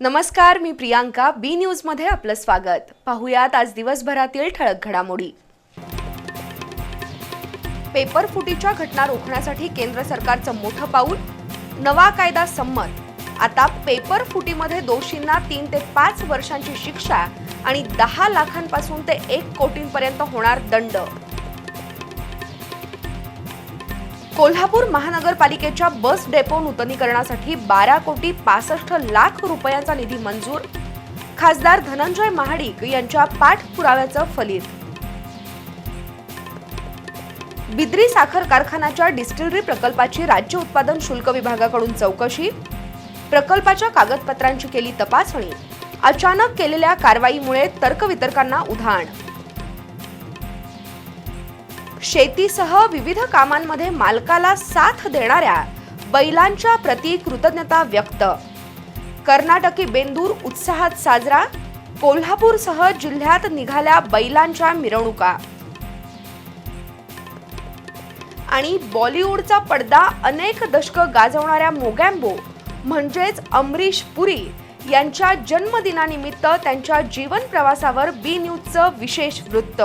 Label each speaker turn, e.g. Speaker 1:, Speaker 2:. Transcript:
Speaker 1: नमस्कार मी प्रियांका बी न्यूजमध्ये आपलं स्वागत. पाहुयात आज दिवसभरातील ठळक घडामोडी. पेपर फुटीच्या घटना रोखण्यासाठी केंद्र सरकारचं मोठं पाऊल. नवा कायदा संमत. आता पेपर फुटीमध्ये दोषींना तीन ते पाच वर्षांची शिक्षा आणि दहा लाखांपासून ते एक कोटींपर्यंत होणार दंड. कोल्हापूर महानगरपालिकेच्या बस डेपो नूतनीकरणासाठी बारा कोटी पासष्ट लाख रुपयांचा निधी मंजूर. खासदार धनंजय महाडिक यांच्या पाठपुराव्याचं फलित बिद्री साखर कारखान्याच्या डिस्टिलरी प्रकल्पाची राज्य उत्पादन शुल्क विभागाकडून चौकशी. प्रकल्पाच्या कागदपत्रांची केली तपासणी. अचानक केलेल्या कारवाईमुळे तर्कवितर्कांना उधाण. शेतीसह विविध कामांमध्ये मालकाला साथ देणाऱ्या बैलांच्या प्रती कृतज्ञता व्यक्त. कर्नाटकी बेंदूर उत्साहात साजरा कोल्हापूरसह जिल्ह्यात निघाल्या बैलांच्या मिरवणुका. आणि बॉलिवूडचा पडदा अनेक दशकं गाजवणाऱ्या मोगॅम्बो म्हणजेच अमरीश पुरी यांच्या जन्मदिनानिमित्त त्यांच्या जीवन प्रवासावर बी न्यूजचं विशेष वृत्त.